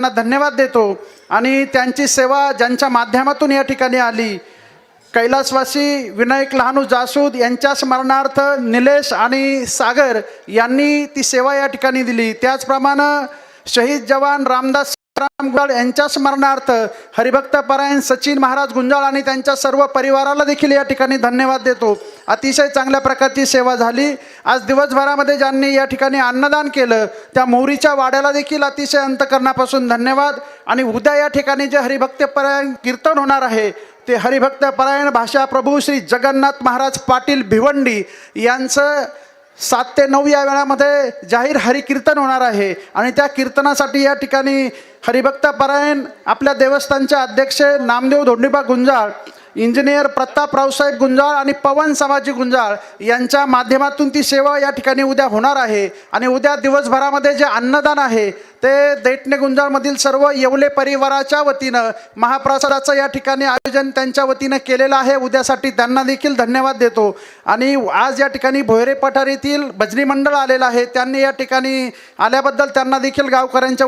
त्यांना धन्यवाद देतो. आणि त्यांची सेवा ज्यांच्या माध्यमातून या ठिकाणी आली कैलासवासी विनायक लहानू जासूद यांच्या स्मरणार्थ निलेश आणि सागर यांनी ती सेवा या ठिकाणी दिली. त्याचप्रमाणे शहीद जवान रामदास राम गुंजाळ यांच्या स्मरणार्थ हरिभक्त परायण सचिन महाराज गुंजाळ आणि त्यांच्या सर्व परिवाराला देखील या ठिकाणी धन्यवाद देतो. अतिशय चांगल्या प्रकारची सेवा झाली. आज दिवसभरामध्ये ज्यांनी या ठिकाणी अन्नदान केलं त्या मोहरीच्या वाड्याला देखील अतिशय अंतकरणापासून धन्यवाद. आणि उद्या या ठिकाणी जे हरिभक्तपरायण कीर्तन होणार आहे ते हरिभक्तपरायण भाषा प्रभू श्री जगन्नाथ महाराज पाटील भिवंडी यांचं सात ते नऊ या वेळामध्ये जाहीर हरिकीर्तन होणार आहे. आणि त्या कीर्तनासाठी या ठिकाणी हरिभक्तपरायण आपल्या देवस्थानचे अध्यक्ष नामदेव धोंडीबा गुंजाळ इंजिनियर प्रताप रावसाहेब गुंजाळ आणि पवन समाजी गुंजाळ यांच्या माध्यमातून ती सेवा या ठिकाणी उद्या होणार आहे. आणि उद्या दिवसभरामध्ये जे अन्नदान आहे ते देटणे गुंजाळमधील सर्व येवले परिवाराच्या वतीनं महाप्रसादाचं या ठिकाणी आयोजन त्यांच्या वतीनं केलेलं आहे. उद्यासाठी त्यांना देखील धन्यवाद देतो. आणि आज या ठिकाणी भोयरे पठार येथील भजनी मंडळ आलेलं आहे. त्यांनी या ठिकाणी आल्याबद्दल त्यांना देखील गावकऱ्यांच्या